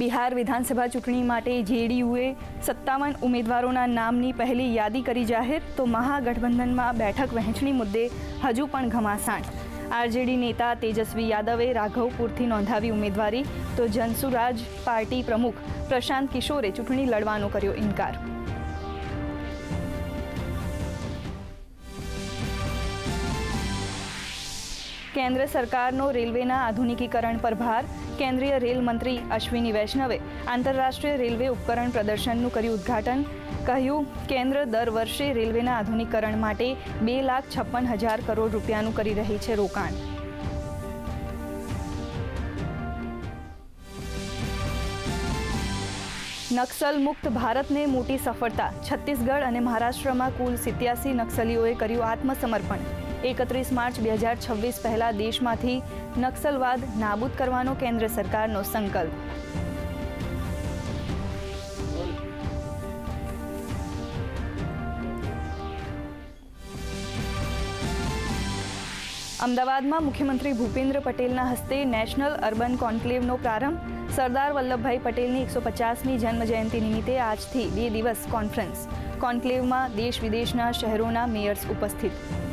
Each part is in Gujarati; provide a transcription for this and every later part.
બિહાર વિધાનસભા ચૂંટણી માટે જેડીયુએ સત્તાવન ઉમેદવારોના નામની પહેલી યાદી કરી જાહેર, તો મહાગઠબંધનમાં બેઠક વહેંચણી મુદ્દે હજુ પણ ઘમાસાણ. આરજેડી નેતા તેજસ્વી યાદવે રાઘવપુરથી નોંધાવી ઉમેદવારી, તો જનસુરાજ પાર્ટી પ્રમુખ પ્રશાંત કિશોરે ચૂંટણી લડવાનો કર્યો ઇનકાર. કેન્દ્ર સરકારનો રેલવેના આધુનિકીકરણ પર ભાર. કેન્દ્રીય રેલ મંત્રી અશ્વિની વૈષ્ણવે આંતરરાષ્ટ્રીય રેલવે ઉપકરણ પ્રદર્શનનું કર્યું ઉદ્ઘાટન. કહ્યું, કેન્દ્ર દર વર્ષે રેલવેના આધુનિકરણ માટે બે લાખ છપ્પન હજાર કરોડ રૂપિયાનું કરી રહી છે રોકાણ. નક્સલ મુક્ત ભારતને મોટી સફળતા. છત્તીસગઢ અને મહારાષ્ટ્રમાં કુલ સિત્યાસી નક્સલીઓએ કર્યું આત્મસમર્પણ. એકત્રીસ માર્ચ બે હજાર છવ્વીસ પહેલા દેશમાંથી નક્સલવાદ નાબૂદ કરવાનો કેન્દ્ર સરકારનો સંકલ્પ. અમદાવાદમાં મુખ્યમંત્રી ભૂપેન્દ્ર પટેલના હસ્તે નેશનલ અર્બન કોન્ક્લેવનો પ્રારંભ. સરદાર વલ્લભભાઈ પટેલની એકસો પચાસમી જન્મજયંતિ નિમિત્તે આજથી બે દિવસ કોન્ફરન્સ. કોન્ક્લેવમાં દેશ વિદેશના શહેરોના મેયર્સ ઉપસ્થિત.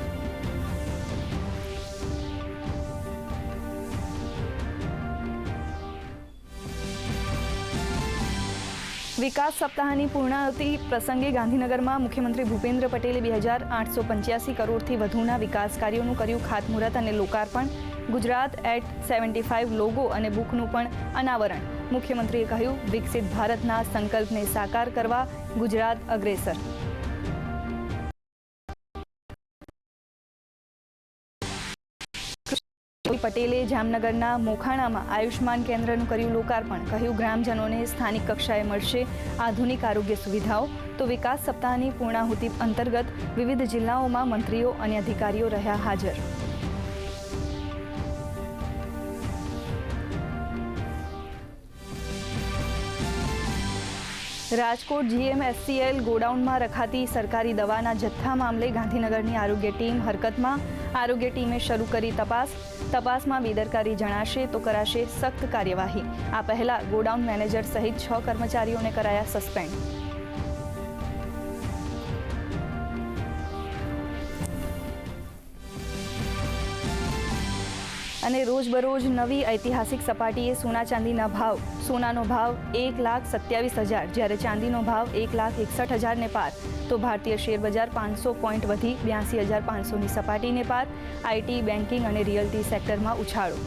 વિકાસ સપ્તાહની પૂર્ણાહુતિ પ્રસંગે ગાંધીનગરમાં મુખ્યમંત્રી ભૂપેન્દ્ર પટેલે બે હજાર આઠસો પંચ્યાસી કરોડથી વધુના વિકાસ કાર્યોનું કર્યું ખાતમુહૂર્ત અને લોકાર્પણ. Gujarat at seventy five logo અને બુકનું પણ અનાવરણ. મુખ્યમંત્રીએ કહ્યું, વિકસિત ભારતના સંકલ્પને સાકાર કરવા ગુજરાત અગ્રેસર. પટેલે જામનગરના મોખાણામાં આયુષ્માન કેન્દ્રનું કર્યું લોકાર્પણ. કહ્યું, ગ્રામજનોને સ્થાનિક કક્ષાએ મળશે આધુનિક આરોગ્ય સુવિધાઓ. તો વિકાસ સપ્તાહની પૂર્ણાહુતિ અંતર્ગત વિવિધ જિલ્લાઓમાં મંત્રીઓ અને અધિકારીઓ રહ્યા હાજર. રાજકોટ જીએમએસસીએલ ગોડાઉનમાં રખાતી સરકારી દવાના જથ્થા મામલે ગાંધીનગરની આરોગ્ય ટીમ હરકતમાં. આરોગ્ય ટીમે શરૂ કરી તપાસ. તપાસમાં બેદરકારી જણાશે તો કરાશે સખ્ત કાર્યવાહી. આ પહેલા ગોડાઉન મેનેજર સહિત છ કર્મચારીઓને કરાયા સસ્પેન્ડ. અને રોજબરોજ નવી ઐતિહાસિક સપાટીએ સોના ચાંદીના ભાવ, સોનાનો ભાવ એક લાખ સત્યાવીસ હજાર, જ્યારે ચાંદીનો ભાવ એક લાખ એકસઠ હજારને પાર. તો ભારતીય શેર બજાર પાંચસો પોઈન્ટ વધી બ્યાસી હજાર પાંચસોની સપાટીને પાર. આઈટી બેન્કિંગ અને રિયલ્ટી સેક્ટરમાં ઉછાળો.